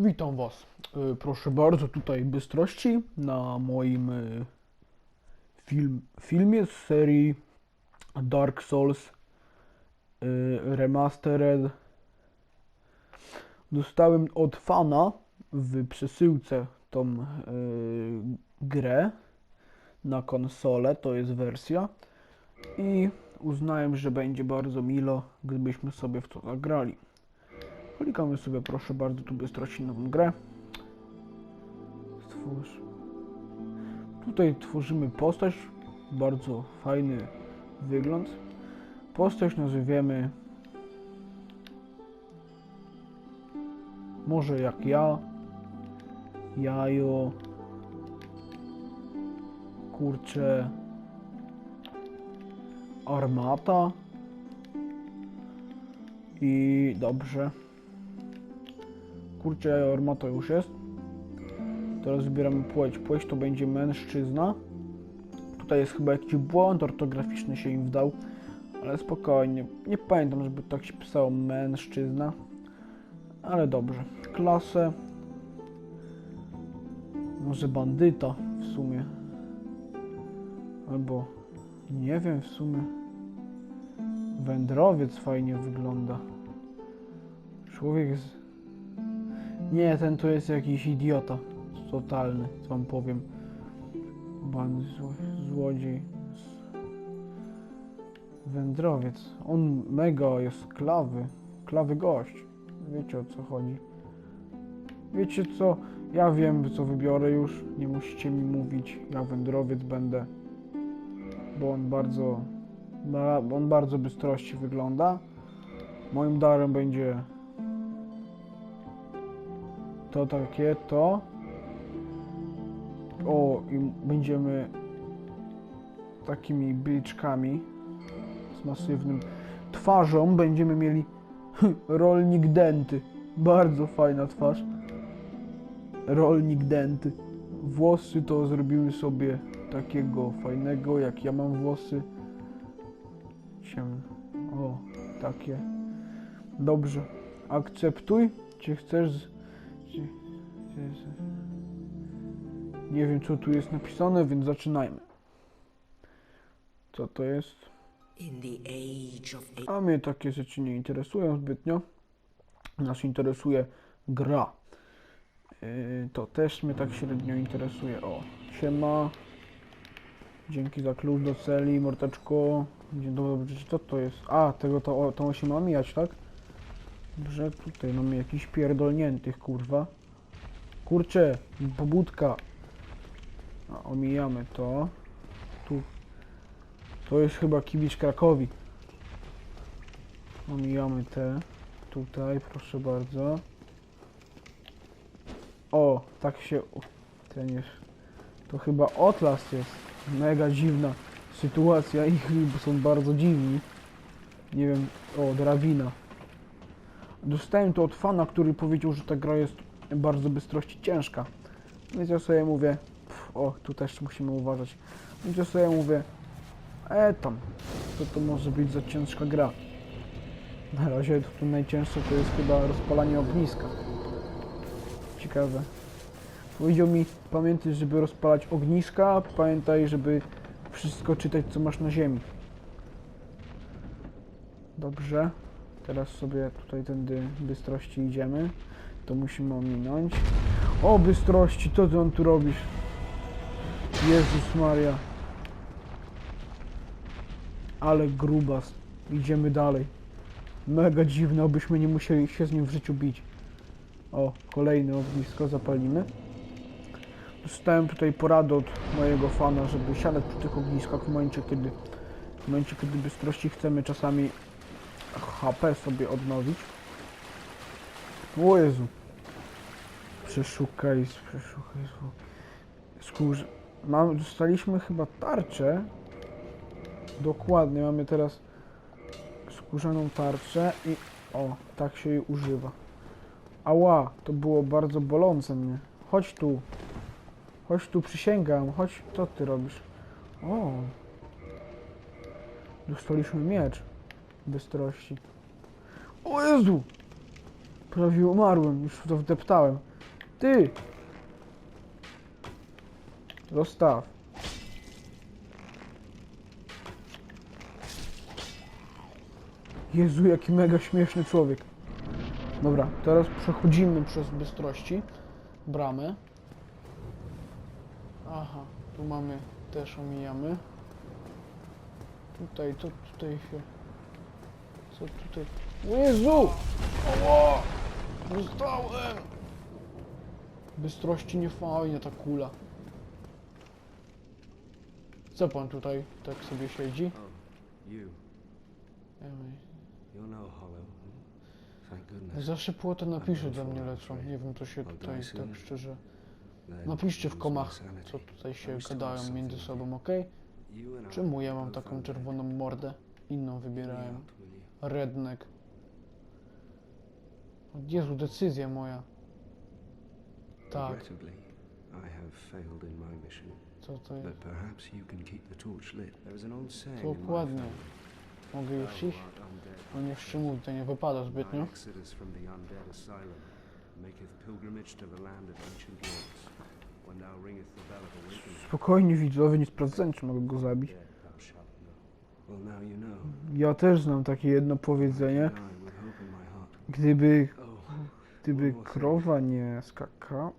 Witam Was. Y, Proszę bardzo, tutaj Bystrości na moim y, film, filmie z serii Dark Souls y, Remastered. Dostałem od fana w przesyłce tą grę na konsolę, to jest wersja. I uznałem, że będzie bardzo milo, gdybyśmy sobie w to zagrali. Klikamy sobie proszę bardzo tu bystrości nową grę. Stwórz. Tutaj tworzymy postać. Bardzo fajny wygląd. Postać nazwiemy może jak ja. Jajo. Kurczę. Armata. I dobrze. Kurczę, armata już jest. Teraz wybieramy płeć. Płeć to będzie mężczyzna. Tutaj jest chyba jakiś błąd ortograficzny się im wdał. Ale spokojnie. Nie pamiętam, żeby tak się pisało mężczyzna. Ale dobrze. Klasę. Może bandyta w sumie. Albo nie wiem w sumie. Wędrowiec fajnie wygląda. Człowiek z nie, ten to jest jakiś idiota. Totalny, co wam powiem. Ban zło, złodziej. Wędrowiec. On mega jest klawy. Klawy gość. Wiecie o co chodzi. Wiecie co? Ja wiem co wybiorę już. Nie musicie mi mówić. Ja wędrowiec będę. Bo on bardzo... ba- On bardzo bystrości wygląda. Moim darem będzie to takie, to. O, i będziemy takimi byczkami z masywnym twarzą. Będziemy mieli rolnik denty. Bardzo fajna twarz. Rolnik denty. Włosy to zrobimy sobie takiego fajnego, jak ja mam włosy. Ciemne. O, takie. Dobrze. Akceptuj. Czy chcesz Nie wiem, co tu jest napisane, więc zaczynajmy. Co to jest? A- mnie takie rzeczy nie interesują zbytnio. Nas interesuje gra. Yy, to też mnie tak średnio interesuje. O, siema. Dzięki za klucz do celi, mordeczko. Dzień dobry, co to jest? A, tego to, o, to się ma mijać, tak? Dobrze, tutaj mamy jakiś pierdolniętych, kurwa. Kurczę, pobudka. A, omijamy to. Tu. To jest chyba kibic Krakowi. Omijamy te. Tutaj, proszę bardzo. O, tak się... Ten jest... To chyba Outlast jest. Mega dziwna sytuacja. Ich są bardzo dziwni. Nie wiem... O, drabina. Dostałem to od fana, który powiedział, że ta gra jest bardzo bystrości ciężka. Więc ja sobie mówię... Pff, o, tu też musimy uważać. Więc ja sobie mówię... E tam, co to może być za ciężka gra? Na razie to, to najcięższe to jest chyba rozpalanie ogniska. Ciekawe. Powiedział mi, pamiętaj, żeby rozpalać ogniska, pamiętaj, żeby wszystko czytać, co masz na ziemi. Dobrze. Teraz sobie tutaj tędy bystrości idziemy. To musimy ominąć. O, bystrości, co ty on tu robisz? Jezus Maria. Ale grubas. Idziemy dalej. Mega dziwne, abyśmy nie musieli się z nim w życiu bić. O, kolejne ognisko zapalimy. Dostałem tutaj poradę od mojego fana, żeby siadać przy tych ogniskach w momencie, kiedy w momencie, kiedy bystrości chcemy czasami HP sobie odnowić. O Jezu. Przeszukaj, przeszukaj. Skórze. Mam, dostaliśmy chyba tarczę. Dokładnie, mamy teraz skórzaną tarczę i o, tak się jej używa. Ała, to było bardzo bolące mnie. Chodź tu. Chodź tu, przysięgam. Chodź, co ty robisz? O. Dostaliśmy miecz. Bystrości. O Jezu! Prawie umarłem, już to wdeptałem. Ty! Zostaw. Jezu, jaki mega śmieszny człowiek. Dobra, teraz przechodzimy przez bystrości. Bramę. Aha, tu mamy, też omijamy. Tutaj, to tutaj się... Co tutaj? Jezu! Oło! Dostałem! Bystrości nie fajnie ta kula. Co pan tutaj tak sobie siedzi? You. Ej, You're no hollow. Thank goodness. Zawsze płotę napisze dla mnie lecą. Nie wiem, to się tutaj tak szczerze... Then Napiszcie w komach, co tutaj się gadają między sobą, ok? Czemu ja mam taką czerwoną mordę? Inną wybierałem. Redneck. Jezu, decyzja moja. Tak, Regrettably, I have failed in my mission, co to jest? but perhaps you can keep the torch lit. There is an old saying in my Dokładnie. family. Mogę "Thou już iść? No nie wstrzymuj, to nie wypada zbytnio. Thy exodus from the undead asylum maketh pilgrimage to the land of ancient lords. When thou ringest the bell of awakening, Spokojnie widzowie, nie sprawdzałem, czy mogę go zabić. Ja też znam takie jedno powiedzenie. Gdyby, Oh, gdyby krowa nie skaka...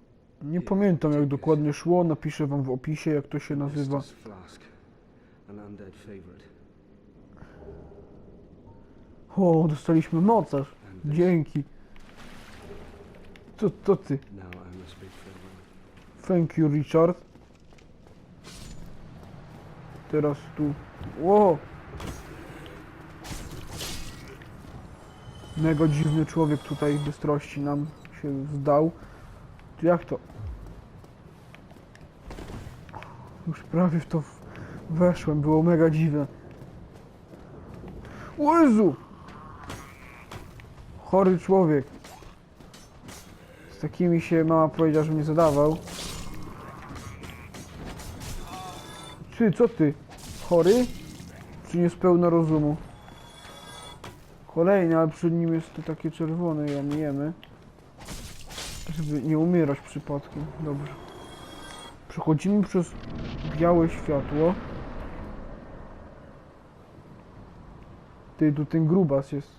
Nie pamiętam jak dokładnie szło, napiszę wam w opisie jak to się nazywa. O, dostaliśmy mocarz. Dzięki. To, to ty. Thank you, Richard. Teraz tu. Ło! Mega dziwny człowiek tutaj w bystrości nam się zdał. Jak to? Już prawie w to weszłem, było mega dziwne. O Jezu! Chory człowiek. Z takimi się mama powiedziała, że nie zadawał. Ty, co ty? Chory? Czy nie spełna rozumu? Kolejny, ale przed nim jest to takie czerwone i omijemy. Żeby nie umierać przypadkiem. Dobrze. Przechodzimy przez białe światło. Ty, tu ten grubas jest.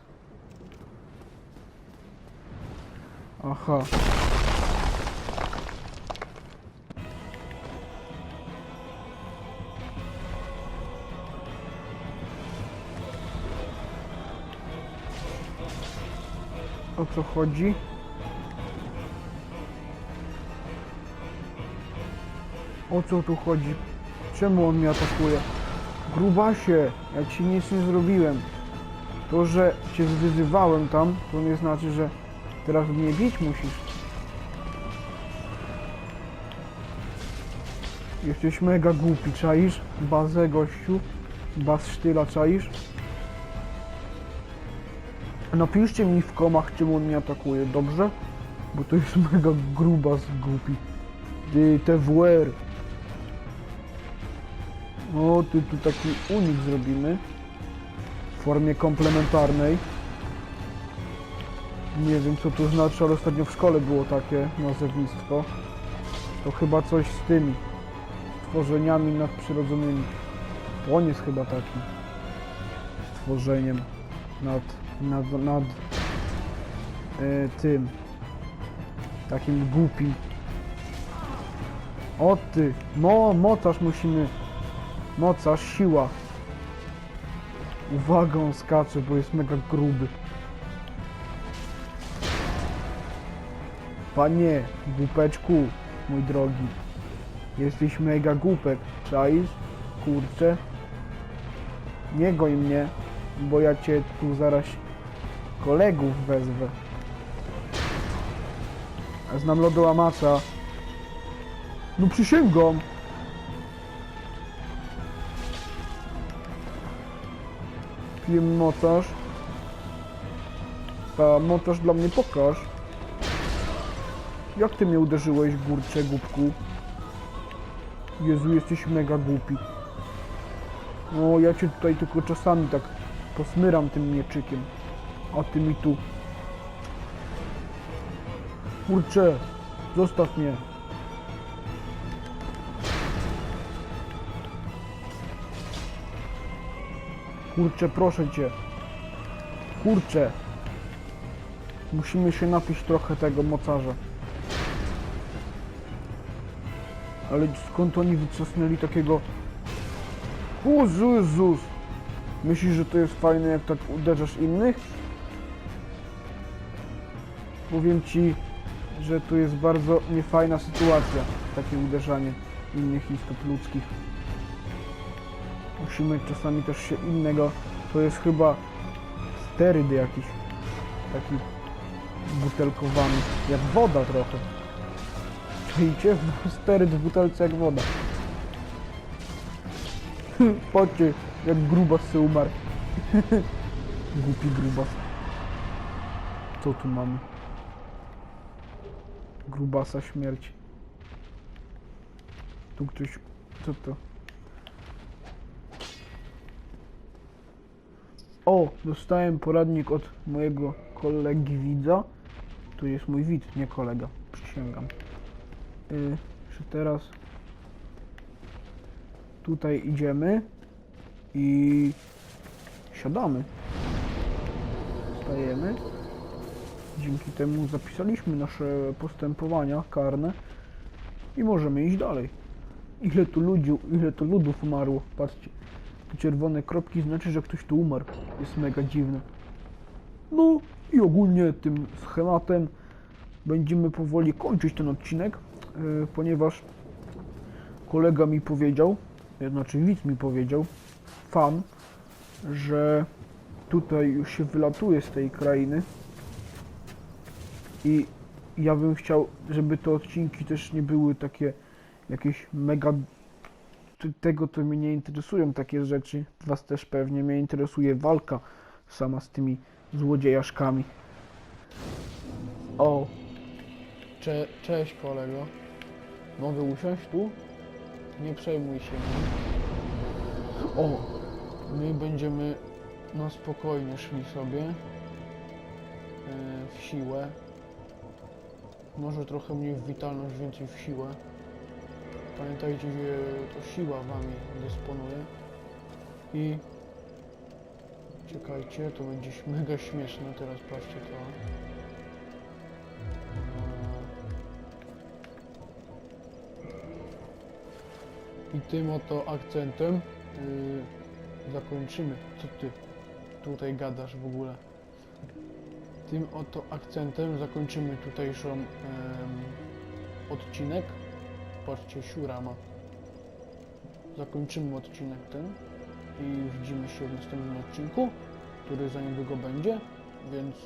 Aha. O co chodzi? O co tu chodzi? Czemu on mnie atakuje? Grubasie, ja ci nic nie zrobiłem. To, że cię wyzywałem tam, to nie znaczy, że teraz mnie bić musisz. Jesteś mega głupi, czaisz? Bazę gościu. Baz sztyla, czaisz? Napiszcie mi w komach, czemu on mnie atakuje, dobrze? Bo to jest mega grubas głupi. Ty, TWR. O, ty tu taki unik zrobimy. W formie komplementarnej. Nie wiem co to znaczy, ale ostatnio w szkole było takie nazewnictwo. To chyba coś z tymi stworzeniami nadprzyrodzonymi. On jest chyba takim stworzeniem nad, nad, nad e, tym takim głupim. O ty, mo, mocarz musimy, mocarz, siła. Uwaga, on skacze, bo jest mega gruby. Panie, głupeczku, mój drogi. Jesteś mega głupek, czaisz? Kurczę. Nie goń mnie, bo ja cię tu zaraz kolegów wezwę. A znam lodołamacza. No przysięgam. Pijem mocarz. A mocarz dla mnie pokaż. Jak ty mnie uderzyłeś, górcze głupku? Jezu, jesteś mega głupi. No, ja cię tutaj tylko czasami tak posmyram tym mieczykiem. A ty mi tu... Kurczę, Zostaw mnie. Kurczę, proszę cię. Kurczę. Musimy się napić trochę tego mocarza. Ale skąd oni wycofnęli takiego... O Jezus! Myślisz, że to jest fajne, jak tak uderzasz innych? Powiem ci, że to jest bardzo niefajna sytuacja, takie uderzanie innych istot ludzkich. Musimy czasami też się innego, to jest chyba steryd jakiś, taki butelkowany, jak woda trochę. Czujcie? Steryd w butelce jak woda. Patrzcie, jak grubas se umarł. Głupi grubas. Co tu mamy? Grubasa śmierć. Tu ktoś... Co to? O! Dostałem poradnik od mojego kolegi widza. Tu jest mój widz, nie kolega. Przysięgam. Yy, że teraz... Tutaj idziemy i siadamy. Stajemy. Dzięki temu zapisaliśmy nasze postępowania karne i możemy iść dalej. Ile tu ludzi, ile tu ludów umarło? Patrzcie. Te czerwone kropki znaczy, że ktoś tu umarł. Jest mega dziwne. No i ogólnie tym schematem będziemy powoli kończyć ten odcinek, yy, ponieważ kolega mi powiedział, znaczy widz mi powiedział, fan, że tutaj już się wylatuje z tej krainy i ja bym chciał, żeby te odcinki też nie były takie jakieś mega tego to mnie nie interesują takie rzeczy. Was też pewnie mnie interesuje walka sama z tymi złodziejaszkami. O. Cze cześć kolego. Mogę usiąść tu? Nie przejmuj się. O! My będziemy na spokojnie szli sobie e, w siłę. Może trochę mniej w witalność, więcej w siłę. Pamiętajcie, że to siła wami dysponuje. I czekajcie, to będzie mega śmieszne. Teraz patrzcie to. I tym oto akcentem yy, zakończymy. Co ty tutaj gadasz w ogóle? Tym oto akcentem zakończymy tutejszą em, odcinek. Patrzcie, siura ma. Zakończymy odcinek ten i widzimy się w następnym odcinku, który za niedługo będzie, więc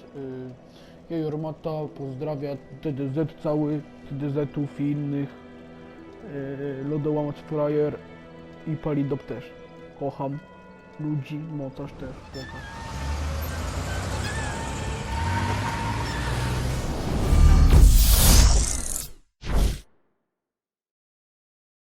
yy, Jejormata pozdrawia TDZ cały, TDZ-ów i innych, yy, Lodołamacz Frajer i Palidop też. Kocham ludzi, mocarz też, kocham.